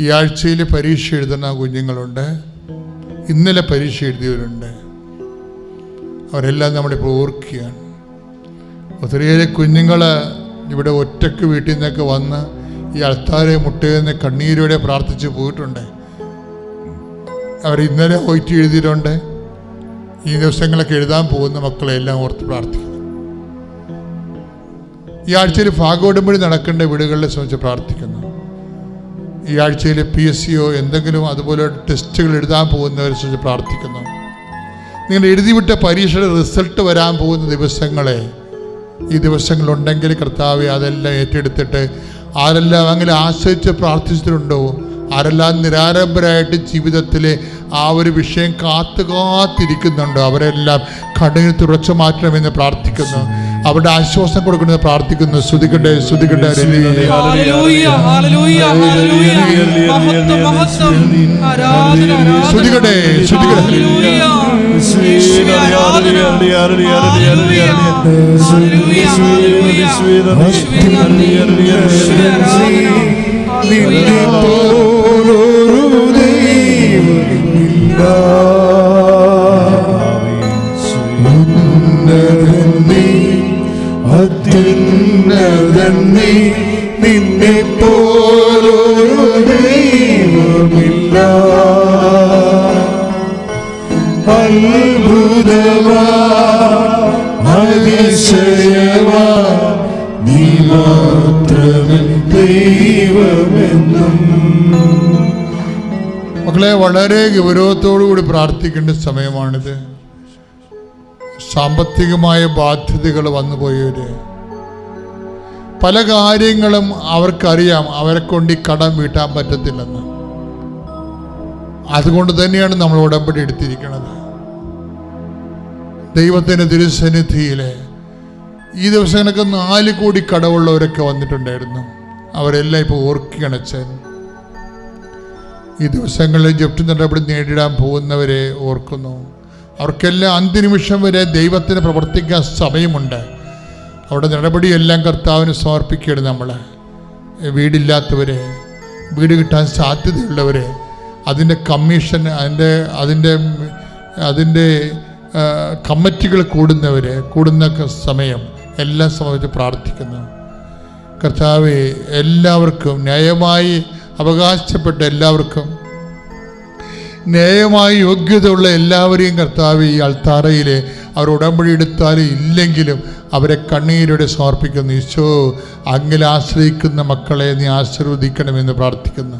ഈ ആഴ്ചയിൽ പരീക്ഷ എഴുതുന്ന കുഞ്ഞുങ്ങളുണ്ട്. ഇന്നലെ പരീക്ഷ എഴുതിയവരുണ്ട്. അവരെല്ലാം നമ്മളിപ്പോൾ ഓർക്കുകയാണ്. ഒത്തിരിയേറെ കുഞ്ഞുങ്ങൾ ഇവിടെ ഒറ്റയ്ക്ക് വീട്ടിൽ നിന്നൊക്കെ വന്ന് ഈ അൾത്താരെ മുട്ടയെന്ന് കണ്ണീരോടെ പ്രാർത്ഥിച്ച് പോയിട്ടുണ്ട്. അവർ ഇന്നലെ പോയിട്ട് എഴുതിയിട്ടുണ്ട്. ഈ ദിവസങ്ങളൊക്കെ എഴുതാൻ പോകുന്ന മക്കളെ എല്ലാം ഓർത്ത് പ്രാർത്ഥിക്കുന്നു. ഈ ആഴ്ചയിൽ ഭാഗോടുമ്പടി നടക്കേണ്ട വീടുകളിലെ സംബന്ധിച്ച് പ്രാർത്ഥിക്കുന്നു. ഈ ആഴ്ചയിൽ പി എസ് സിയോ എന്തെങ്കിലും അതുപോലെ ടെസ്റ്റുകൾ എഴുതാൻ പോകുന്നവരെ സംബന്ധിച്ച് പ്രാർത്ഥിക്കുന്നു. നിങ്ങൾ എഴുതിവിട്ട പരീക്ഷയുടെ റിസൾട്ട് വരാൻ പോകുന്ന ദിവസങ്ങളെ ഈ ദിവസങ്ങളുണ്ടെങ്കിൽ കർത്താവ് അതെല്ലാം ഏറ്റെടുത്തിട്ട് ആരെല്ലാം അങ്ങനെ ആശ്രയിച്ച് പ്രാർത്ഥിച്ചിട്ടുണ്ടോ ആരെല്ലാം നിരാരംഭരായിട്ട് ജീവിതത്തിലെ ആ ഒരു വിഷയം കാത്തു കാത്തിരിക്കുന്നുണ്ടോ അവരെല്ലാം കണ്ണിന് തുറച്ചു മാറ്റണമെന്ന് പ്രാർത്ഥിക്കുന്നു. അവരുടെ ആശ്വാസം കൊടുക്കണമെന്ന് പ്രാർത്ഥിക്കുന്നു. ശ്രുതിക്കട്ടെ ശ്രുതിക്കട്ടെ ഹല്ലേലൂയ ഹല്ലേലൂയ. ഹല്ലേലൂയ മഹത്വം നിന്നെ മക്കളെ വളരെ ഗൗരവത്തോടു കൂടി പ്രാർത്ഥിക്കേണ്ട സമയമാണിത്. സാമ്പത്തികമായ ബാധ്യതകൾ വന്നുപോയവര് പല കാര്യങ്ങളും അവർക്കറിയാം. അവരെ കൊണ്ട് ഈ കടം വീട്ടാൻ പറ്റത്തില്ലെന്ന്. അതുകൊണ്ട് തന്നെയാണ് നമ്മൾ ഉടമ്പടി എടുത്തിരിക്കുന്നത്. ദൈവത്തിന്റെ തിരുസന്നിധിയിലെ ഈ ദിവസങ്ങളൊക്കെ നാല് കോടി കടവുള്ളവരൊക്കെ വന്നിട്ടുണ്ടായിരുന്നു. അവരെല്ലാം ഇപ്പോൾ ഓർക്കി അച്ഛൻ ഈ ദിവസങ്ങളിൽ ജപ്തി നടപടി നേരിടാൻ പോകുന്നവരെ ഓർക്കുന്നു. അവർക്കെല്ലാം അന്തിനിമിഷം വരെ ദൈവത്തിന് പ്രവർത്തിക്കാൻ സമയമുണ്ട്. അവിടെ നടപടിയെല്ലാം കർത്താവിന് സമർപ്പിക്കുകയാണ് നമ്മൾ വീടില്ലാത്തവരെ വീട് കിട്ടാൻ സാധ്യതയുള്ളവരെ അതിന്റെ കമ്മീഷൻ അതിന്റെ അതിന്റെ അതിന്റെ കമ്മിറ്റികൾ കൂടുന്നവർ കൂടുന്ന സമയം എല്ലാം സമയത്ത് പ്രാർത്ഥിക്കുന്നു. കർത്താവ് എല്ലാവർക്കും ന്യായമായി അവകാശപ്പെട്ട എല്ലാവർക്കും ന്യായമായി യോഗ്യതയുള്ള എല്ലാവരെയും കർത്താവ് ഈ അൾത്താറയിലെ അവർ ഉടമ്പടി എടുത്താലും ഇല്ലെങ്കിലും അവരെ കണ്ണീരോടെ സമർപ്പിക്കുന്നു. ഈശോ അങ്ങിൽ ആശ്രയിക്കുന്ന മക്കളെ നീ ആശീർവദിക്കണമെന്ന് പ്രാർത്ഥിക്കുന്നു.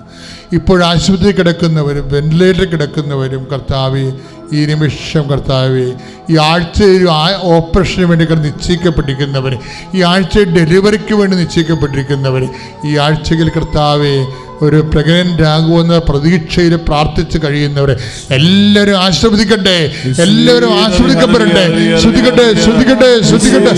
ഇപ്പോൾ ആശുപത്രി കിടക്കുന്നവരും വെന്റിലേറ്റർ കിടക്കുന്നവരും കർത്താവെ ഈ നിമിഷം കർത്താവെ ഈ ആഴ്ച ഒരു ആ- ഓപ്പറേഷന് വേണ്ടി നിശ്ചയിക്കപ്പെട്ടിരിക്കുന്നവർ ഈ ആഴ്ച ഡെലിവറിക്ക് വേണ്ടി നിശ്ചയിക്കപ്പെട്ടിരിക്കുന്നവർ ഈ ആഴ്ചയിൽ കർത്താവെ ഒരു പ്രഗ്നന്റ് ആകുമെന്ന പ്രതീക്ഷയിൽ പ്രാർത്ഥിച്ച് കഴിയുന്നവരെ എല്ലാവരും ആശ്രവദിക്കട്ടെ എല്ലാവരും ആശ്രവദിക്കപ്പെടട്ടെ ശ്രദ്ധിക്കട്ടെ ശ്രദ്ധിക്കട്ടെ ശ്രദ്ധിക്കട്ടെ.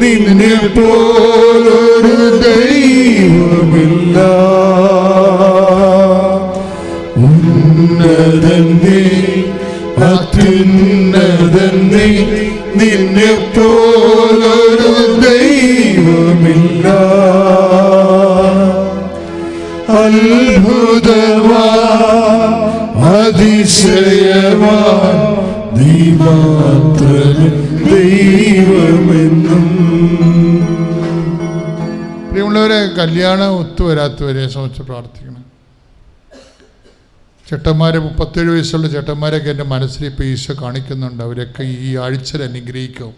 നിന്നെ പോലൊരു ഹല്ലേലൂയ. നീ അത്യുന്നതൻ നീ നിന്നെ പോലൊരു ദൈവമില്ല. അത്ഭുതമാ അതിശയമാ നീ മാത്രമേ ദൈവമെന്നും. പ്രിയമുള്ളവരെ കല്യാണം ഒത്തുവരാത്തവരെ സംബന്ധിച്ച് പ്രാർത്ഥിക്കണം. ചേട്ടന്മാരെ മുപ്പത്തേഴ് വയസ്സുള്ള ചേട്ടന്മാരൊക്കെ എന്റെ മനസ്സിൽ ഇപ്പോൾ ഈശോ കാണിക്കുന്നുണ്ട്. അവരൊക്കെ ഈ ആഴ്ചയിൽ അനുഗ്രഹിക്കും.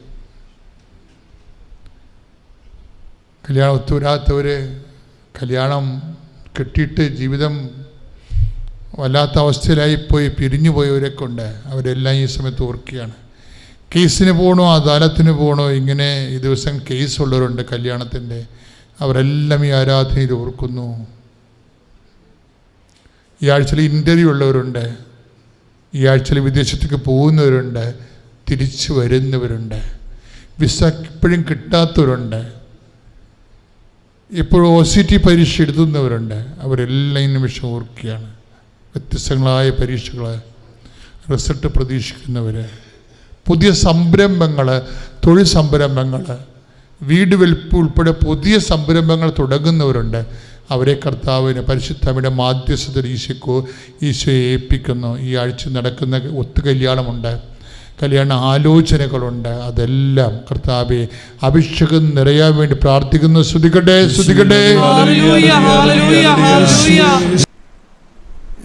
കല്യാണം ഒത്തുവരാത്തവർ കല്യാണം കെട്ടിയിട്ട് ജീവിതം വല്ലാത്ത അവസ്ഥയിലായിപ്പോയി പിരിഞ്ഞു പോയവരൊക്കെ ഉണ്ട്. അവരെല്ലാം ഈ സമയത്ത് ഓർക്കുകയാണ്. കേസിന് പോകണോ അദാലത്തിന് പോകണോ ഇങ്ങനെ ഈ ദിവസം കേസുള്ളവരുണ്ട് കല്യാണത്തിന്റെ. അവരെല്ലാം ഈ ആരാധനയിൽ ഓർക്കുന്നു. ഈ ആഴ്ചയിൽ ഇന്റർവ്യൂ ഉള്ളവരുണ്ട്. ഈ ആഴ്ചയിൽ വിദേശത്തേക്ക് പോകുന്നവരുണ്ട്. തിരിച്ചു വരുന്നവരുണ്ട്. വിസ ഇപ്പോഴും കിട്ടാത്തവരുണ്ട്. ഇപ്പോഴും ഒ സി ടി പരീക്ഷ എഴുതുന്നവരുണ്ട്. അവരെല്ലാം നിമിഷം ഓർക്കുകയാണ്. വ്യത്യസ്തങ്ങളായ പരീക്ഷകൾ റിസൾട്ട് പ്രതീക്ഷിക്കുന്നവർ പുതിയ സംരംഭങ്ങൾ തൊഴിൽ സംരംഭങ്ങൾ വീട് വലിപ്പ് ഉൾപ്പെടെ പുതിയ സംരംഭങ്ങൾ തുടങ്ങുന്നവരുണ്ട്. അവരെ കർത്താവിന് പരിശുദ്ധമിടെ മാധ്യസ്ഥത ഈശോക്കോ ഈശോയെ ഏൽപ്പിക്കുന്നു. ഈ ആഴ്ച നടക്കുന്ന ഒത്തു കല്യാണമുണ്ട്. കല്യാണ ആലോചനകളുണ്ട്. അതെല്ലാം കർത്താവെ അഭിഷേകം നിറയാൻ വേണ്ടി പ്രാർത്ഥിക്കുന്നു. ശ്രുതികട്ടെ ശ്രുതികട്ടെ ഹല്ലേലൂയ ഹല്ലേലൂയ ഹല്ലേലൂയ.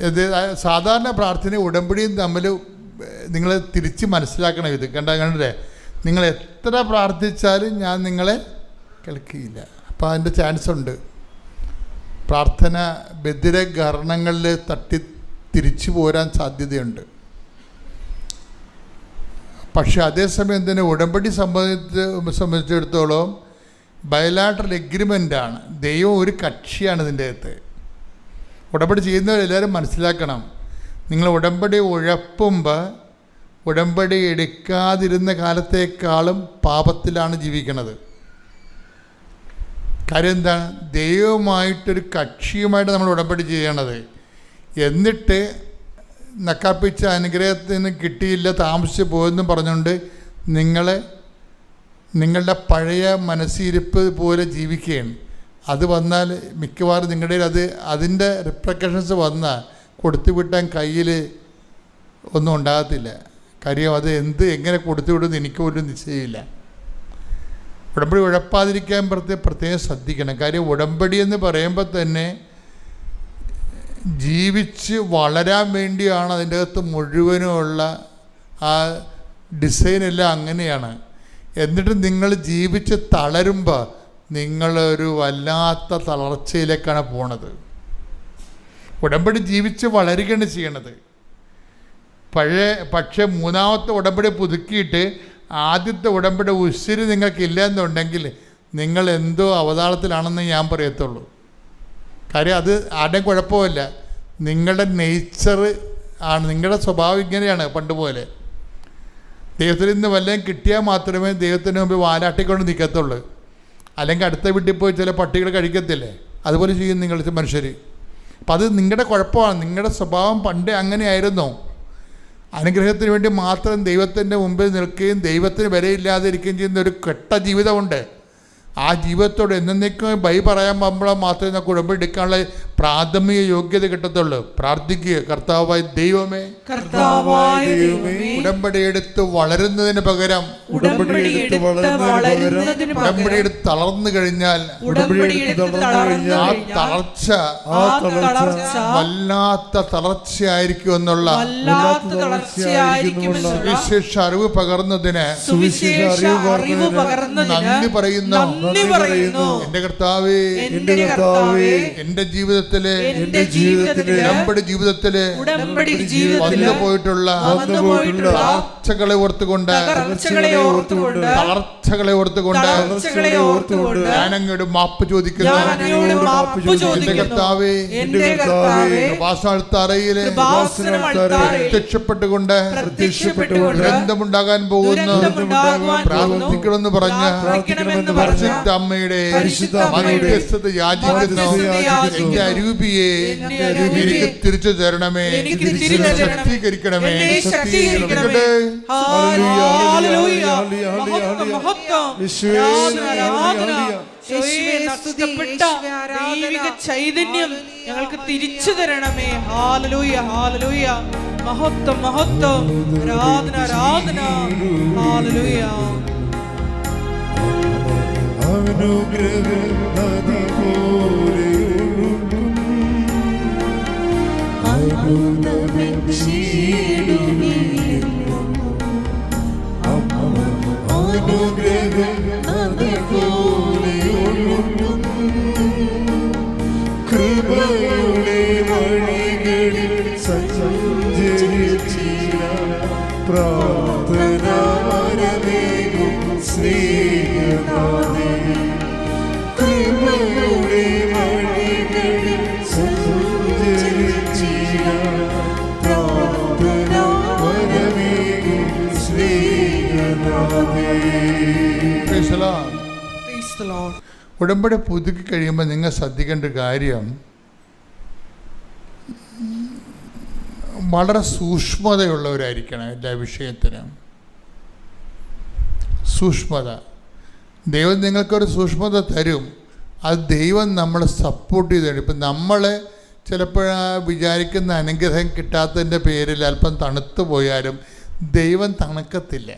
ഇത് സാധാരണ പ്രാർത്ഥന ഉടമ്പടിയും തമ്മിൽ നിങ്ങൾ തിരിച്ച് മനസ്സിലാക്കണം ഇത്. കണ്ട കണ്ടേ നിങ്ങൾ എത്ര പ്രാർത്ഥിച്ചാലും ഞാൻ നിങ്ങളെ കേൾക്കില്ല. അപ്പോൾ അതിന്റെ ചാൻസ് ഉണ്ട് പ്രാർത്ഥന ബദിരകരണങ്ങളിൽ തട്ടി തിരിച്ചു പോരാൻ സാധ്യതയുണ്ട്. പക്ഷെ അതേസമയം തന്നെ ഉടമ്പടി സംബന്ധിച്ച് സംബന്ധിച്ചിടത്തോളം ബയലാട്രൽ എഗ്രിമെന്റാണ് ദൈവം ഒരു കക്ഷിയാണ് ഇതിന്റെ അകത്ത്. ഉടമ്പടി ചെയ്യുന്നവരെല്ലാവരും മനസ്സിലാക്കണം. നിങ്ങൾ ഉടമ്പടി ഉഴപ്പുമ്പോൾ ഉടമ്പടി എടുക്കാതിരുന്ന കാലത്തേക്കാളും പാപത്തിലാണ് ജീവിക്കുന്നത്. കാര്യം എന്താണ് ദൈവമായിട്ടൊരു കക്ഷിയുമായിട്ട് നമ്മൾ ഉടമ്പടി ചെയ്യണത്. എന്നിട്ട് നക്കാപ്പിച്ച അനുഗ്രഹത്തിന് കിട്ടിയില്ല താമസിച്ച് പോയെന്നും പറഞ്ഞുകൊണ്ട് നിങ്ങളെ നിങ്ങളുടെ പഴയ മനസ്സിരിപ്പ് പോലെ ജീവിക്കുകയാണ്. അത് വന്നാൽ മിക്കവാറും നിങ്ങളുടെ അത് അതിന്റെ റിപ്രക്കഷൻസ് വന്നാൽ കൊടുത്തു വിട്ടാൻ കയ്യിൽ ഒന്നും ഉണ്ടാകത്തില്ല. കാര്യം അത് എന്ത് എങ്ങനെ കൊടുത്തു വിടുമെന്ന് എനിക്ക് പോലും നിശ്ചയമില്ല. ഉടമ്പടി ഉഴപ്പാതിരിക്കാൻ പ്രത്യേകം പ്രത്യേകം ശ്രദ്ധിക്കണം. കാര്യം ഉടമ്പടി എന്ന് പറയുമ്പോൾ തന്നെ ജീവിച്ച് വളരാൻ വേണ്ടിയാണ് അതിന്റെ അകത്ത് മുഴുവനുമുള്ള ആ ഡിസൈനെല്ലാം അങ്ങനെയാണ്. എന്നിട്ട് നിങ്ങൾ ജീവിച്ച് തളരുമ്പോൾ നിങ്ങളൊരു വല്ലാത്ത തളർച്ചയിലേക്കാണ് പോണത്. ഉടമ്പടി ജീവിച്ച് വളരുകയാണ് ചെയ്യണത്. പഴയ പക്ഷേ മൂന്നാമത്തെ ഉടമ്പടി പുതുക്കിയിട്ട് ആദ്യത്തെ ഉടമ്പടി ഉശിരി നിങ്ങൾക്കില്ല എന്നുണ്ടെങ്കിൽ നിങ്ങൾ എന്തോ അവതാളത്തിലാണെന്ന് ഞാൻ പറയത്തുള്ളൂ. കാര്യം അത് ആരുടെയും കുഴപ്പമില്ല. നിങ്ങളുടെ നേച്ചർ ആണ്. നിങ്ങളുടെ സ്വഭാവം ഇങ്ങനെയാണ് പണ്ട് പോലെ. ദൈവത്തിൽ നിന്ന് വല്ലതും കിട്ടിയാൽ മാത്രമേ ദൈവത്തിന് മുമ്പ് വാലാട്ടിക്കൊണ്ട് നിൽക്കത്തുള്ളൂ. അല്ലെങ്കിൽ അടുത്ത വീട്ടിൽ പോയി ചില പട്ടികൾ കഴിക്കത്തില്ലേ? അതുപോലെ ചെയ്യും നിങ്ങൾ മനുഷ്യർ. അപ്പം അത് നിങ്ങളുടെ കുഴപ്പമാണ്. നിങ്ങളുടെ സ്വഭാവം പണ്ടേ അങ്ങനെയായിരുന്നു. അനുഗ്രഹത്തിന് വേണ്ടി മാത്രം ദൈവത്തിന്റെ മുമ്പിൽ നിൽക്കുകയും ദൈവത്തിന് വിലയില്ലാതെ ഇരിക്കുകയും ചെയ്യുന്ന ഒരു കെട്ട ജീവിതമുണ്ട്. ആ ജീവിതത്തോട് എന്നേക്കും ബൈ പറയാൻ പോകുമ്പോൾ മാത്രമേ ഉടമ്പടി എടുക്കാനുള്ള പ്രാഥമിക യോഗ്യത കിട്ടത്തുള്ളൂ. പ്രാർത്ഥിക്കുക. കർത്താവായ ദൈവമേ കർത്താവായ ദൈവമേ ഉടമ്പടി എടുത്ത് വളരുന്നതിന് പകരം ഉടമ്പടി എടുത്ത് വളരുന്നതിന് ഉടമ്പടി എടുത്ത് തളർന്നു കഴിഞ്ഞാൽ ഉടമ്പടി ആ തളർച്ച ആ തളർച്ച വല്ലാത്ത തളർച്ചയായിരിക്കും എന്നുള്ള സുവിശേഷ അറിവ് പകർന്നതിന് സുവിശേഷ അറിവ് പകർന്നതിന് നന്ദി പറയുന്നു. എന്റെ കർത്താവേ എന്റെ കർത്താവേ എന്റെ ജീവിതത്തിലെ എന്റെ ജീവിതത്തിലെ ഉടമ്പടി ജീവിതത്തിലെ ഉടമ്പടി ജീവിതത്തിൽ വന്നു പോയിട്ടുള്ള വന്നു പോയിട്ടുള്ള തളർച്ചകളെ ഓർത്തുകൊണ്ട് തളർച്ചകളെ ഓർത്തുകൊണ്ട് തളർച്ചകളെ ഓർത്തുകൊണ്ട് ഞാൻ മാപ്പ് ചോദിക്കുന്നു. അങ്ങയോട് മാപ്പ് എന്റെ കർത്താവേ എന്റെ കർത്താവേ പ്രത്യക്ഷപ്പെട്ടുകൊണ്ട് പ്രത്യക്ഷപ്പെട്ടുകൊണ്ട് ദുരന്തമുണ്ടാകാൻ പോകുന്നു. പ്രാർത്ഥിക്കണമെന്ന് പറഞ്ഞ പരിശുദ്ധ അമ്മയുടെ മധ്യസ്ഥത യാചിക്കുന്നു അരൂപിയെ എനിക്ക് തിരിച്ചു തരണമേ. എനിക്ക് തിരിച്ചു തരണമേ. ശക്തീകരിക്കണമേ. ദൈവിക ചൈതന്യം ഞങ്ങൾക്ക് തിരിച്ചു തരണമേ. ഹാലലൂയ ഹാലലൂയ മഹത്വം മഹത്വം. ആരാധന ആരാധന. ഹാലലൂയ അനുഗ്രഹം അനുഗ്രഹം ഉടമ്പടി പുതുക്കി കഴിയുമ്പോൾ നിങ്ങൾ ശ്രദ്ധിക്കേണ്ട കാര്യം വളരെ സൂക്ഷ്മതയുള്ളവരായിരിക്കണം എല്ലാ വിഷയത്തിനും. സൂക്ഷ്മത. ദൈവം നിങ്ങൾക്കൊരു സൂക്ഷ്മത തരും. അത് ദൈവം നമ്മളെ സപ്പോർട്ട് ചെയ്ത് തരും ഇപ്പം നമ്മൾ ചിലപ്പോൾ വിചാരിക്കുന്ന അനുഗ്രഹം കിട്ടാത്തതിന്റെ പേരിൽ അല്പം തണുത്തു പോയാലും ദൈവം തണുക്കത്തില്ല.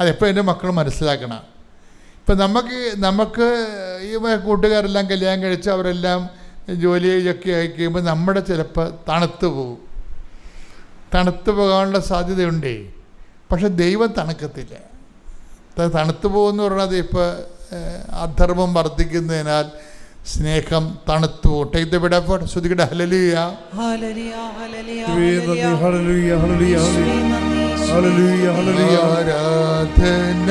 അതെപ്പോൾ എന്റെ മക്കൾ മനസ്സിലാക്കണം? ഇപ്പം നമുക്ക് നമുക്ക് ഈ കൂട്ടുകാരെല്ലാം കല്യാണം കഴിച്ച് അവരെല്ലാം ജോലിയൊക്കെ ആയി കഴിയുമ്പോൾ നമ്മുടെ ചിലപ്പോൾ തണുത്തു പോകും. തണുത്തു പോകാനുള്ള സാധ്യതയുണ്ടേ. പക്ഷെ ദൈവം തണുക്കത്തില്ല. തണുത്തു പോകുമെന്ന് പറഞ്ഞത് ഇപ്പോൾ അധർമ്മം വർദ്ധിക്കുന്നതിനാൽ സ്നേഹം തണുത്തു പോകും. ടേക്ക് ദ ബിഡ് എഫേർട്ട് ശ്രുതികയുടെ ഹലലിയ ഹല്ലേലൂയ, ഹല്ലേലൂയ, യേശുവേ നന്ദി hallelujah. Hallelujah hallelujah hallelujah hallelujah ആരാധന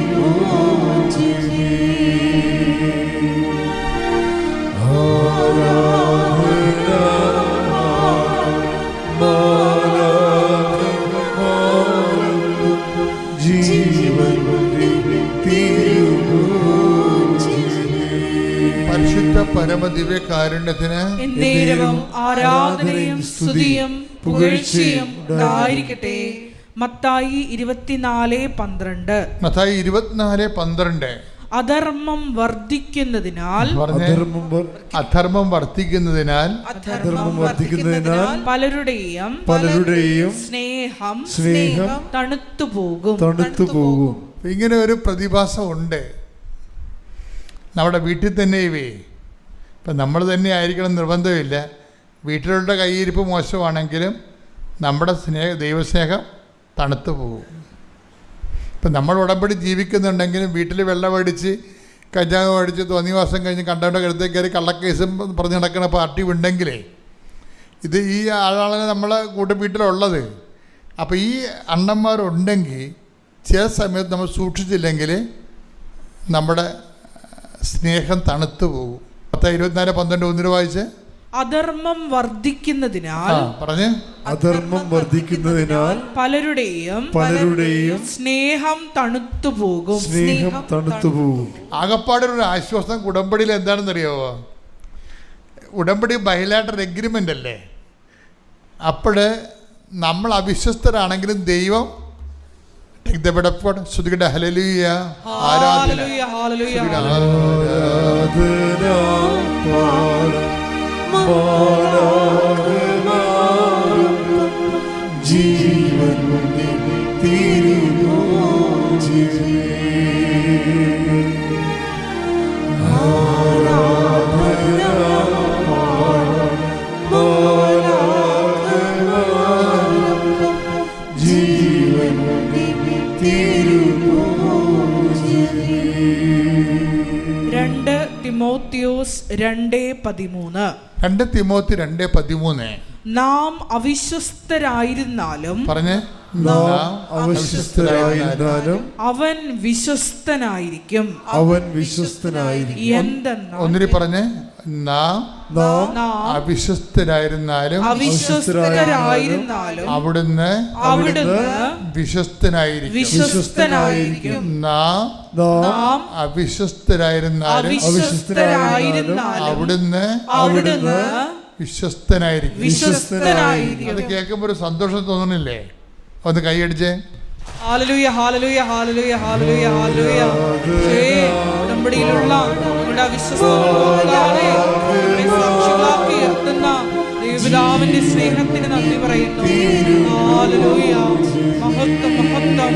കാരുണ്യത്തിന് എന്നേരവും ആരാധനയും സ്തുതിയും പുകഴ്ചയും ഉണ്ടായിരിക്കട്ടെ. മത്തായി ഇരുപത്തിനാല് പന്ത്രണ്ട്. മത്തായി ഇരുപത്തിനാല് പന്ത്രണ്ട്. അധർമ്മം വർദ്ധിക്കുന്നതിനാൽ അധർമ്മം വർദ്ധിക്കുന്നതിനാൽ അധർമ്മം വർദ്ധിക്കുന്നതിനാൽ പലരുടെയും പലരുടെയും സ്നേഹം സ്നേഹം തണുത്തു പോകും തണുത്തു പോകും. ഇങ്ങനെ ഒരു പ്രതിഭാസം ഉണ്ട്. നമ്മുടെ വീട്ടിൽ തന്നെ ഇവേ ഇപ്പം നമ്മൾ തന്നെ ആയിരിക്കണം നിർബന്ധമില്ല. വീട്ടിലുള്ള കൈയിരിപ്പ് മോശമാണെങ്കിലും നമ്മുടെ സ്നേഹ ദൈവസ്നേഹം തണുത്തു പോകും. ഇപ്പം നമ്മൾ ഉടമ്പടി ജീവിക്കുന്നുണ്ടെങ്കിലും വീട്ടിൽ വെള്ളം അടിച്ച് കഞ്ചാവ് അടിച്ച് തോന്നിവാസം കഴിഞ്ഞ് കണ്ടവന്റെ കരുത്തേക്ക് കയറി കള്ളക്കേസും പറഞ്ഞ് നടക്കുന്ന പാർട്ടി ഉണ്ടെങ്കിലേ ഇത് ഈ ആളാണ് നമ്മളെ കൂട്ട വീട്ടിലുള്ളത് അപ്പോൾ ഈ അണ്ണന്മാരുണ്ടെങ്കിൽ ചില സമയത്ത് നമ്മൾ സൂക്ഷിച്ചില്ലെങ്കിൽ നമ്മുടെ സ്നേഹം തണുത്തു പോകും. പത്ത് ഇരുപത്തിനാല് പന്ത്രണ്ട് ഒന്നിന് വായിച്ച്? അധർമ്മം വർദ്ധിക്കുന്നതിനാൽ പറഞ്ഞ്. അധർമ്മം വർദ്ധിക്കുന്നതിനാൽ പലരുടെയും പലരുടെയും സ്നേഹം തണുത്തു പോകും സ്നേഹം തണുത്തു പോകും ആകപ്പാടൊരു ആശ്വാസം ഉടമ്പടിയിൽ എന്താണെന്നറിയാമോ ഉടമ്പടി ബൈലാട്ടർ എഗ്രിമെന്റ് അല്ലേ? അപ്പോൾ നമ്മൾ അവിശ്വസ്തരാണെങ്കിലും ദൈവം ശ്രുതികട്ടെ ഹലലിയ ആരാധന ഹല്ലേലൂയ, ഹല്ലേലൂയ, ശ്രുതികടെ hallelujah. Hallelujah. Hallelujah. Hallelujah. ജീവൻ തിമോത്തിയോസ് രണ്ട് പതിമൂന്ന്. രണ്ട് തിമോത്തി രണ്ട് പതിമൂന്ന്. നാം അവിശ്വസ്തരായിരുന്നാലും പറഞ്ഞ്. നാം അവിശ്വസ്തരായിരുന്നാലും അവൻ വിശ്വസ്തനായിരിക്കും. അവൻ വിശ്വസ്തനായിരിക്കും. എന്തെന്നാൽ ഒന്നിരി പറഞ്ഞ്. നാം നാം. നാം അവിശ്വസ്തരായിരുന്നാലും അവിശ്വസ്തരായിരുന്നാലും അവിടുന്ന് അവിടുന്ന് വിശ്വസ്തനായിരിക്കും. വിശ്വസ്തനായിരിക്കും. നാം നാം. അവിശ്വസ്തരായിരുന്നാലും അവിശ്വസ്തരായിരുന്നാലും അവിടുന്ന് അവിടുന്ന് വിശ്വസ്തനായിരിക്കും. വിശ്വസ്തനായിരിക്കും. അത് കേൾക്കുമ്പോൾ ഒരു സന്തോഷം തോന്നണില്ലേ? ഒന്ന് കൈയടിച്ചേ hallelujah hallelujah hallelujah hallelujah hallelujah. നമ്മുടെ വിശ്വസ്തകളെ സാക്ഷികളാക്കി ഉയർത്തുന്ന ദൈവപിതാവിന്റെ സ്നേഹത്തിന് നന്ദി പറയുന്നു. മഹത്വം മഹത്വം.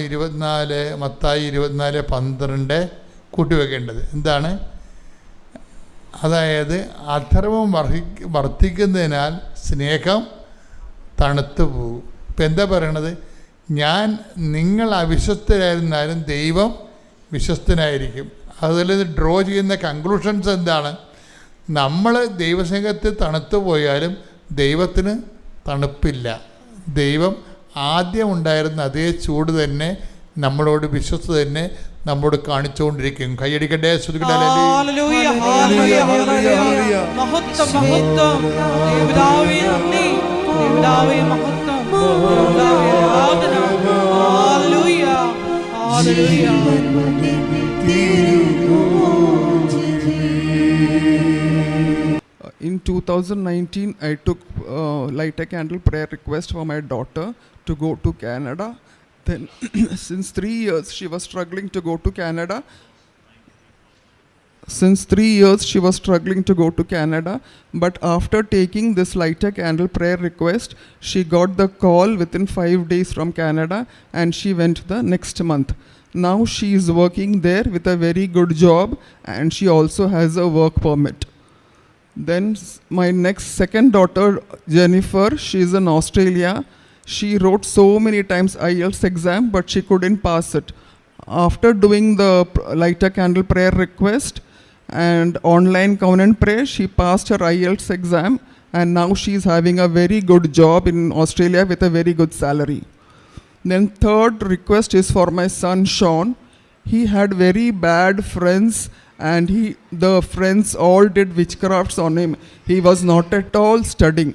ഇരുപത്തിനാല് മത്തായി ഇരുപത്തിനാല് പന്ത്രണ്ട് കൂട്ടിവെക്കേണ്ടത്. എന്താണ്? അതായത് അധർമ്മം വർഹി വർദ്ധിക്കുന്നതിനാൽ സ്നേഹം തണുത്തു പോകും. ഇപ്പം എന്താ പറയണത്? ഞാൻ നിങ്ങൾ അവിശ്വസ്തരായിരുന്നാലും ദൈവം വിശ്വസ്തനായിരിക്കും. അതിൽ ഡ്രോ ചെയ്യുന്ന കൺക്ലൂഷൻസ് എന്താണ്? നമ്മൾ ദൈവസ്നേഹത്തിൽ തണുത്തു പോയാലും ദൈവത്തിന് തണുപ്പില്ല. ദൈവം ആദ്യം ഉണ്ടായിരുന്ന അതേ ചൂട് തന്നെ നമ്മളോട് വിശ്വസ്ത തന്നെ നമ്മോട് കാണിച്ചുകൊണ്ടിരിക്കും. കൈയടിക്കട്ടെ in 2019 i took uh, light a candle prayer request for my daughter. To go to canada then since 3 years she was struggling to go to canada. Since 3 years she was struggling to go to canada but after taking this light a candle prayer request she got the call within 5 days from canada and she went the next month. Now she is working there with a very good job and she also has a work permit. Then my next second daughter, Jennifer, she is in Australia. She wrote so many times IELTS exam, but she couldn't pass it. After doing the pr- light a candle prayer request and online covenant prayer, she passed her IELTS exam, and now she's having a very good job in Australia with a very good salary. Then third request is for my son Sean. He had very bad friends and he the friends all did witchcrafts on him. He was not at all studying.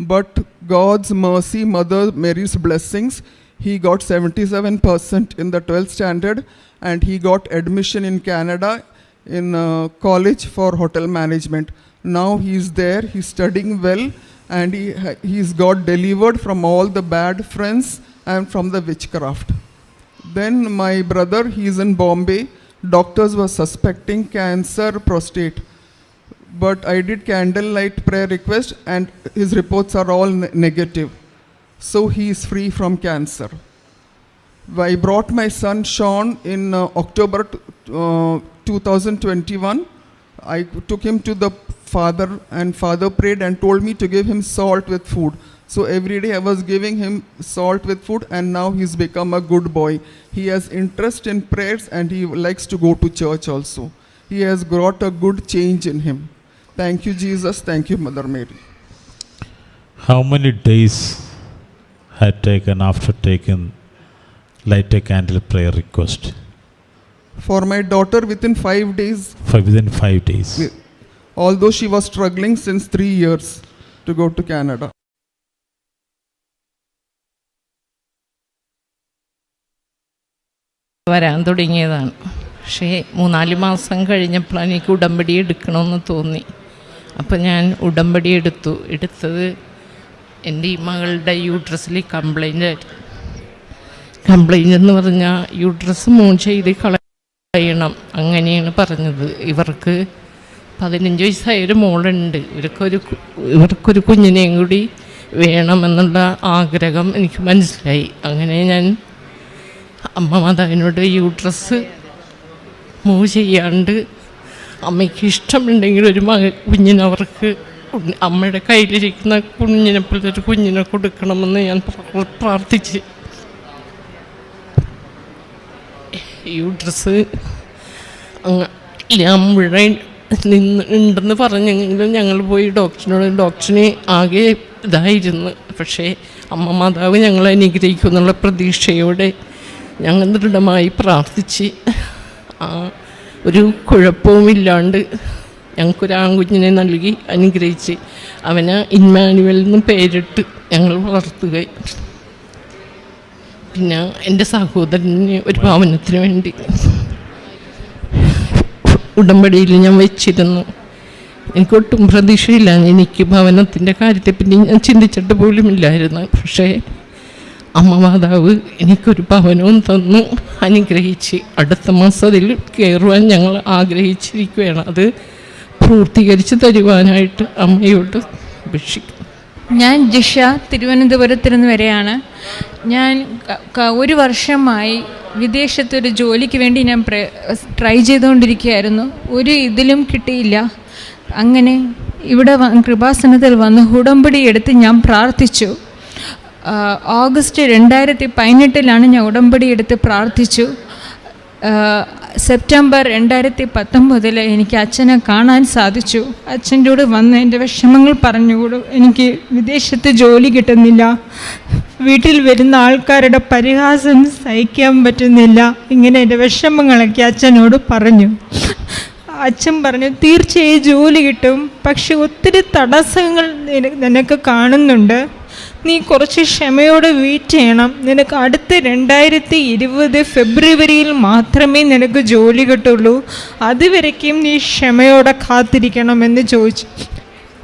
But God's mercy, Mother Mary's blessings, he got 77% in the 12th standard and he got admission in Canada in uh, college for hotel management. Now he's there, he's studying well and he, he's got delivered from all the bad friends and from the witchcraft. Then my brother, he's in Bombay. Doctors were suspecting cancer prostate. But I did candlelight prayer request and his reports are all ne- negative. So he is free from cancer. I brought my son Sean in uh, October uh, 2021. I took him to the father, and father prayed and told me to give him salt with food. So every day I was giving him salt with food, and now he's become a good boy. He has interest in prayers and he likes to go to church also. He has brought a good change in him. Thank you, Jesus. Thank you, Mother Mary. How many days had taken after taking light a candle prayer request? For my daughter, within five days, For within five days. We- although she was struggling since three years to go to Canada. വരാൻ തുടങ്ങിയതാണ് പക്ഷേ മൂന്നാല് മാസം കഴിഞ്ഞപ്പോഴാണ് എനിക്ക് ഉടമ്പടി എടുക്കണമെന്ന് തോന്നി അപ്പോൾ ഞാൻ ഉടമ്പടി എടുത്തു. എടുത്തത് എന്റെ ഈ മകളുടെ യൂട്രസിൽ കംപ്ലൈന്റ് ആയിരുന്നു കംപ്ലൈന്റ് എന്ന് പറഞ്ഞാൽ യൂട്രസ് മൂൺ ചെയ്ത് കളയണം. അങ്ങനെയാണ് പറഞ്ഞത്. ഇവർക്ക് പതിനഞ്ച് വയസ്സായൊരു മോളുണ്ട്. ഇവർക്കൊരു ഇവർക്കൊരു കുഞ്ഞിനെയും കൂടി വേണമെന്നുള്ള ആഗ്രഹം എനിക്ക് മനസ്സിലായി. അങ്ങനെ ഞാൻ അമ്മ മാതാവിനോട് യൂട്രസ് മൂവ് ചെയ്യാണ്ട് അമ്മയ്ക്ക് ഇഷ്ടമുണ്ടെങ്കിൽ ഒരു മക കുഞ്ഞിനവർക്ക് അമ്മയുടെ കയ്യിലിരിക്കുന്ന കുഞ്ഞിനെ പോലത്തെ ഒരു കുഞ്ഞിനെ കൊടുക്കണമെന്ന് ഞാൻ പ്ര- പ്രാർത്ഥിച്ച്. യൂട്രസ് ഇവിടെ നിന്ന് ഉണ്ടെന്ന് പറഞ്ഞെങ്കിലും ഞങ്ങൾ പോയി ഡോക്ടറിനോട് ഡോക്ടറിനെ ആകെ ഇതായിരുന്നു. പക്ഷേ അമ്മ മാതാവ് ഞങ്ങളെ അനുഗ്രഹിക്കുമെന്നുള്ള പ്രതീക്ഷയോടെ ഞങ്ങൾ ദൃഢമായി പ്രാർത്ഥിച്ച് ആ ഒരു കുഴപ്പവുമില്ലാണ്ട് ഞങ്ങൾക്കൊരു ആൺകുഞ്ഞിനെ നൽകി അനുഗ്രഹിച്ച് അവന് ഇൻമാനുവൽ എന്ന് പേരിട്ട് ഞങ്ങൾ വളർത്തുകയും പിന്നെ എന്റെ സഹോദരന് ഒരു ഭവനത്തിന് വേണ്ടി ഉടമ്പടിയിൽ ഞാൻ വെച്ചിരുന്നു. എനിക്കൊട്ടും പ്രതീക്ഷയില്ല. എനിക്ക് ഭവനത്തിന്റെ കാര്യത്തെപ്പറ്റി ഞാൻ ചിന്തിച്ചിട്ട് പോലുമില്ലായിരുന്നു. പക്ഷേ അമ്മ മാതാവ് എനിക്കൊരു ഭവനവും തന്നു. അനുഗ്രഹിച്ച് അടുത്ത മാസം അതിൽ കയറുവാൻ ഞങ്ങൾ ആഗ്രഹിച്ചിരിക്കുകയാണ്. അത് പൂർത്തീകരിച്ച് തരുവാനായിട്ട് അമ്മയോട് അപേക്ഷിക്കും ഞാൻ ജിഷ തിരുവനന്തപുരത്തിൽ നിന്ന് വരെയാണ്. ഞാൻ ഒരു വർഷമായി വിദേശത്തൊരു ജോലിക്ക് വേണ്ടി ഞാൻ ട്രൈ ചെയ്തുകൊണ്ടിരിക്കുകയായിരുന്നു. ഒരു ഇതിലും കിട്ടിയില്ല. അങ്ങനെ ഇവിടെ കൃപാസനത്തിൽ വന്ന് ഉടമ്പടി എടുത്ത് ഞാൻ പ്രാർത്ഥിച്ചു. ഓഗസ്റ്റ് രണ്ടായിരത്തി പതിനെട്ടിലാണ് ഞാൻ ഉടമ്പടി എടുത്ത് പ്രാർത്ഥിച്ചു. സെപ്റ്റംബർ രണ്ടായിരത്തി പത്തൊമ്പതിൽ എനിക്ക് അച്ഛനെ കാണാൻ സാധിച്ചു. അച്ഛന്റെ കൂടെ വന്ന് എന്റെ വിഷമങ്ങൾ പറഞ്ഞുകൂടു എനിക്ക് വിദേശത്ത് ജോലി കിട്ടുന്നില്ല. വീട്ടിൽ വരുന്ന ആൾക്കാരുടെ പരിഹാസം സഹിക്കാൻ പറ്റുന്നില്ല. ഇങ്ങനെ എന്റെ വിഷമങ്ങളൊക്കെ അച്ഛനോട് പറഞ്ഞു. അച്ഛൻ പറഞ്ഞു തീർച്ചയായും ജോലി കിട്ടും. പക്ഷെ ഒത്തിരി തടസ്സങ്ങൾ നിനക്ക് കാണുന്നുണ്ട്. നീ കുറച്ച് ക്ഷമയോടെ വെയിറ്റ് ചെയ്യണം. നിനക്ക് അടുത്ത രണ്ടായിരത്തി ഇരുപത് ഫെബ്രുവരിയിൽ മാത്രമേ നിനക്ക് ജോലി കിട്ടുള്ളൂ. അതുവരയ്ക്കും നീ ക്ഷമയോടെ കാത്തിരിക്കണം എന്ന് ചോദിച്ചു.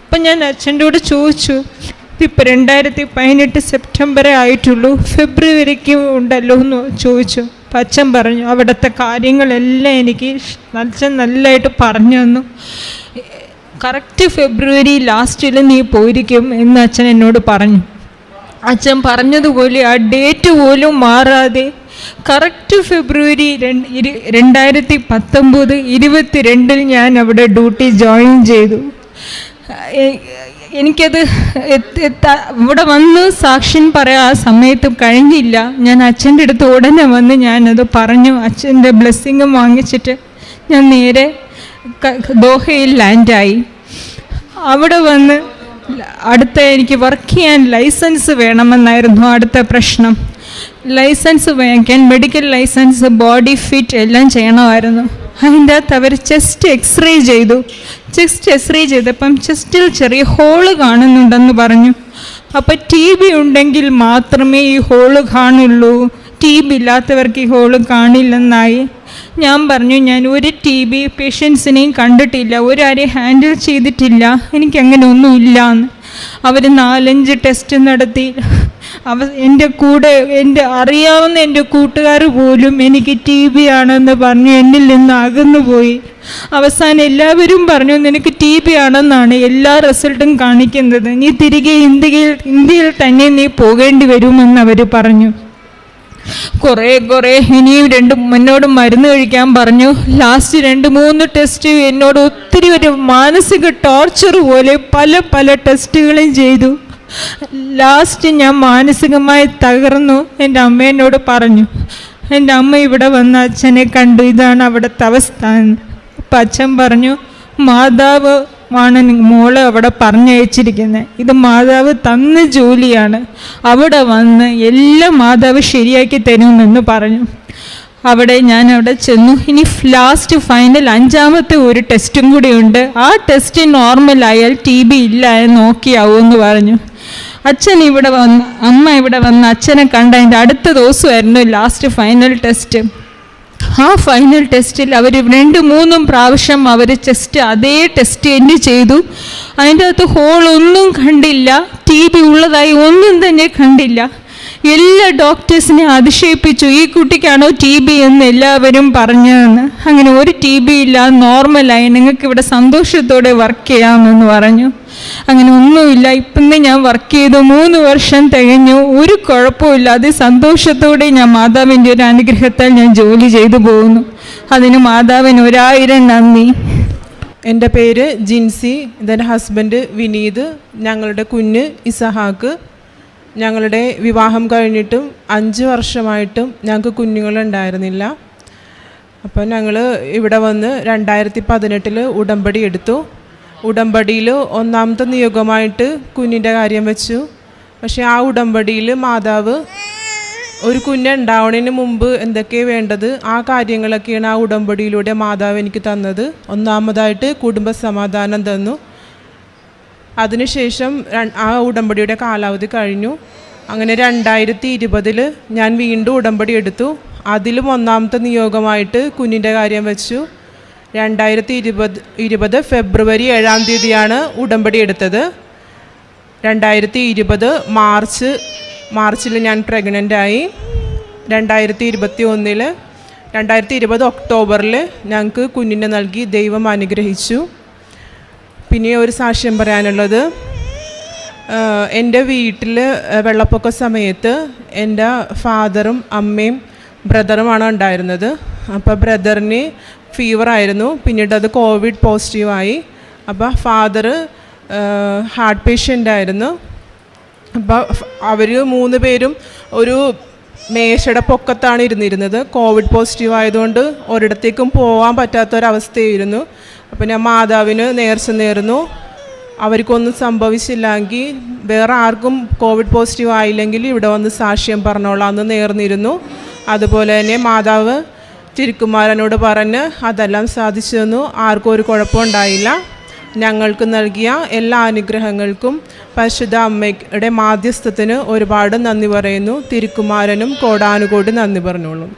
അപ്പം ഞാൻ അച്ഛന്റെ കൂടെ ചോദിച്ചു ഇതിപ്പോൾ രണ്ടായിരത്തി പതിനെട്ട് സെപ്റ്റംബറേ ആയിട്ടുള്ളൂ. ഫെബ്രുവരിക്ക് ഉണ്ടല്ലോ എന്ന് ചോദിച്ചു. അപ്പം അച്ഛൻ പറഞ്ഞു അവിടുത്തെ കാര്യങ്ങളെല്ലാം എനിക്ക് അച്ഛൻ നല്ലതായിട്ട് പറഞ്ഞു തന്നു. കറക്റ്റ് ഫെബ്രുവരി ലാസ്റ്റിൽ നീ പോയിരിക്കും എന്ന് അച്ഛൻ എന്നോട് പറഞ്ഞു. അച്ഛൻ പറഞ്ഞതുപോലെ ആ ഡേറ്റ് പോലും മാറാതെ കറക്റ്റ് ഫെബ്രുവരി രണ്ടായിരത്തി പത്തൊമ്പത് ഇരുപത്തിരണ്ടിൽ ഞാൻ അവിടെ ഡ്യൂട്ടി ജോയിൻ ചെയ്തു. എനിക്കത് ഇവിടെ വന്ന് സാക്ഷ്യൻ പറയാൻ ആ സമയത്ത് കഴിഞ്ഞില്ല. ഞാൻ അച്ഛന്റെ അടുത്ത് ഉടനെ വന്ന് ഞാനത് പറഞ്ഞു. അച്ഛന്റെ ബ്ലെസ്സിങ്ങും വാങ്ങിച്ചിട്ട് ഞാൻ നേരെ ദോഹയിൽ ലാൻഡായി അവിടെ വന്ന് അടുത്ത എനിക്ക് വർക്ക് ചെയ്യാൻ ലൈസൻസ് വേണമെന്നായിരുന്നു അടുത്ത പ്രശ്നം. ലൈസൻസ് വാങ്ങിക്കാൻ മെഡിക്കൽ ലൈസൻസ് ബോഡി ഫിറ്റ് എല്ലാം ചെയ്യണമായിരുന്നു. അതിന്റെ അകത്ത് അവർ ചെസ്റ്റ് എക്സ്റേ ചെയ്തു. ചെസ്റ്റ് എക്സ്റേ ചെയ്തപ്പം ചെസ്റ്റിൽ ചെറിയ ഹോൾ കാണുന്നുണ്ടെന്ന് പറഞ്ഞു. അപ്പം ടി ബി ഉണ്ടെങ്കിൽ മാത്രമേ ഈ ഹോൾ കാണുള്ളൂ. ടി ബി ഇല്ലാത്തവർക്ക് ഈ ഹോൾ കാണില്ലെന്നായി. ഞാൻ പറഞ്ഞു ഞാൻ ഒരു ടി ബി പേഷ്യൻസിനെയും കണ്ടിട്ടില്ല. ഒരാരെയും ഹാൻഡിൽ ചെയ്തിട്ടില്ല. എനിക്കങ്ങനെ ഒന്നുമില്ല. എന്ന് അവർ നാലഞ്ച് ടെസ്റ്റ് നടത്തി. അവ എന്റെ കൂടെ എന്റെ അറിയാവുന്ന എന്റെ കൂട്ടുകാർ പോലും എനിക്ക് ടി ബി ആണെന്ന് പറഞ്ഞു എന്നിൽ നിന്ന് അകന്നു പോയി അവസാനം എല്ലാവരും പറഞ്ഞു നിനക്ക് ടി ബി ആണെന്നാണ് എല്ലാ റിസൾട്ടും കാണിക്കുന്നത്. നീ തിരികെ ഇന്ത്യയിൽ ഇന്ത്യയിൽ തന്നെ നീ പോകേണ്ടി വരുമെന്ന് അവർ പറഞ്ഞു. കുറേ കുറേ. ഇനിയും രണ്ട് എന്നോട് മരുന്ന് കഴിക്കാൻ പറഞ്ഞു. ലാസ്റ്റ് രണ്ട് മൂന്ന് ടെസ്റ്റ് എന്നോട് ഒത്തിരി ഒരു മാനസിക ടോർച്ചർ പോലെ പല പല ടെസ്റ്റുകളും ചെയ്തു. ലാസ്റ്റ് ഞാൻ മാനസികമായി തകർന്നു. എന്റെ അമ്മേനോട് പറഞ്ഞു എന്റെ അമ്മ ഇവിടെ വന്ന് അച്ഛനെ കണ്ടു. ഇതാണ് അവിടുത്തെ അവസ്ഥ. അപ്പം അച്ഛൻ പറഞ്ഞു മാതാവ് ആണ് മോളെ അവിടെ പറഞ്ഞയച്ചിരിക്കുന്നത് ഇത് മാതാവ് തന്ന ജോലിയാണ്. അവിടെ വന്ന് എല്ലാം മാതാവ് ശരിയാക്കി തരുമെന്ന് പറഞ്ഞു. അവിടെ ഞാൻ അവിടെ ചെന്നു. ഇനി ലാസ്റ്റ് ഫൈനൽ അഞ്ചാമത്തെ ഒരു ടെസ്റ്റും കൂടി ഉണ്ട്. ആ ടെസ്റ്റ് നോർമൽ ആയാൽ ടി ബി ഇല്ല എന്ന് നോക്കിയാവുമെന്ന് പറഞ്ഞു. അച്ഛൻ ഇവിടെ വന്ന് അമ്മ ഇവിടെ വന്ന് അച്ഛനെ കണ്ട അതിന്റെ അടുത്ത ദിവസമായിരുന്നു ലാസ്റ്റ് ഫൈനൽ ടെസ്റ്റ് ആ ഫൈനൽ ടെസ്റ്റിൽ അവർ രണ്ട് മൂന്നും പ്രാവശ്യം അവർ ടെസ്റ്റ് അതേ ടെസ്റ്റ് തന്നെ ചെയ്തു. അതിന്റെ അകത്ത് ഹോളൊന്നും കണ്ടില്ല. ടി ബി ഉള്ളതായി ഒന്നും തന്നെ കണ്ടില്ല. എല്ലാ ഡോക്ടേഴ്സിനെ അതിശയിപ്പിച്ചു. ഈ കുട്ടിക്കാണോ ടി ബി എന്ന് എല്ലാവരും പറഞ്ഞതെന്ന്. അങ്ങനെ ഒരു ടി ബി ഇല്ല നോർമലായി നിങ്ങൾക്ക് ഇവിടെ സന്തോഷത്തോടെ വർക്ക് ചെയ്യാമെന്ന് പറഞ്ഞു. അങ്ങനെ ഒന്നുമില്ല. ഇപ്പം ഞാൻ വർക്ക് ചെയ്തു. മൂന്ന് വർഷം തികഞ്ഞു. ഒരു കുഴപ്പമില്ലാതെ സന്തോഷത്തോടെ ഞാൻ മാതാവിന്റെ ഒരു അനുഗ്രഹത്താൽ ഞാൻ ജോലി ചെയ്തു പോകുന്നു. അതിന് മാതാവിന് ഒരായിരം നന്ദി. എന്റെ പേര് ജിൻസി ഇതെന്റെ ഹസ്ബൻഡ് വിനീത് ഞങ്ങളുടെ കുഞ്ഞ് ഇസഹാക്ക്. ഞങ്ങളുടെ വിവാഹം കഴിഞ്ഞിട്ടും അഞ്ച് വർഷമായിട്ടും ഞങ്ങൾക്ക് കുഞ്ഞുങ്ങളുണ്ടായിരുന്നില്ല. അപ്പോൾ ഞങ്ങൾ ഇവിടെ വന്ന് രണ്ടായിരത്തി പതിനെട്ടിൽ ഉടമ്പടി എടുത്തു. ഉടമ്പടിയിൽ ഒന്നാമത്തെ നിയോഗമായിട്ട് കുഞ്ഞിന്റെ കാര്യം വെച്ചു. പക്ഷേ ആ ഉടമ്പടിയിൽ മാതാവ് ഒരു കുഞ്ഞുണ്ടാവണതിന് മുമ്പ് എന്തൊക്കെ വേണ്ടത് ആ കാര്യങ്ങളൊക്കെയാണ് ആ ഉടമ്പടിയിലൂടെ മാതാവ് എനിക്ക് തന്നത്. ഒന്നാമതായിട്ട് കുടുംബ സമാധാനം തന്നു. അതിനുശേഷം ആ ഉടമ്പടിയുടെ കാലാവധി കഴിഞ്ഞു. അങ്ങനെ രണ്ടായിരത്തി ഇരുപതിൽ ഞാൻ വീണ്ടും ഉടമ്പടി എടുത്തു. അതിലും ഒന്നാമത്തെ നിയോഗമായിട്ട് കുഞ്ഞിന്റെ കാര്യം വെച്ചു. രണ്ടായിരത്തി ഇരുപത് ഇരുപത് ഫെബ്രുവരി ഏഴാം തീയതിയാണ് ഉടമ്പടി എടുത്തത്. രണ്ടായിരത്തി ഇരുപത് മാർച്ച് മാർച്ചിൽ ഞാൻ പ്രഗ്നന്റ് ആയി രണ്ടായിരത്തി ഇരുപത്തി ഒന്നിൽ രണ്ടായിരത്തി ഇരുപത് ഒക്ടോബറിൽ ഞങ്ങൾക്ക് കുഞ്ഞിനെ നൽകി ദൈവം അനുഗ്രഹിച്ചു. പിന്നെ ഒരു സാക്ഷ്യം പറയാനുള്ളത് എന്റെ വീട്ടിൽ വെള്ളപ്പൊക്ക സമയത്ത് എന്റെ ഫാദറും അമ്മയും ബ്രദറുമാണ് ഉണ്ടായിരുന്നത്. അപ്പോൾ ബ്രദറിന് ഫീവർ ആയിരുന്നു. പിന്നീട് അത് കോവിഡ് പോസിറ്റീവായി അപ്പോൾ ഫാദർ ഹാർട്ട് പേഷ്യന്റ് ആയിരുന്നു. അപ്പോൾ അവർ മൂന്ന് പേരും ഒരു മേശയുടെ പൊക്കത്താണ് ഇരുന്നിരുന്നത്. കോവിഡ് പോസിറ്റീവ് ആയതുകൊണ്ട് ഒരിടത്തേക്കും പോകാൻ പറ്റാത്തൊരവസ്ഥയായിരുന്നു. അപ്പം ഞാൻ മാതാവിന് നേർച്ച നേർന്നു. അവർക്കൊന്നും സംഭവിച്ചില്ലെങ്കിൽ വേറെ ആർക്കും കോവിഡ് പോസിറ്റീവ് ആയില്ലെങ്കിൽ ഇവിടെ വന്ന് സാക്ഷ്യം പറഞ്ഞോളാം എന്ന് നേർന്നിരുന്നു. അതുപോലെ തന്നെ മാതാവ് തിരുക്കുമാരനോട് പറഞ്ഞ് അതെല്ലാം സാധിച്ചു തന്നു. ആർക്കും ഒരു കുഴപ്പമുണ്ടായില്ല ഞങ്ങൾക്ക് നൽകിയ എല്ലാ അനുഗ്രഹങ്ങൾക്കും പരിശുദ്ധ അമ്മയുടെ മാധ്യസ്ഥത്തിന് ഒരുപാട് നന്ദി പറയുന്നു. തിരുക്കുമാരനും കോടാനുകോടി നന്ദി പറഞ്ഞോളും.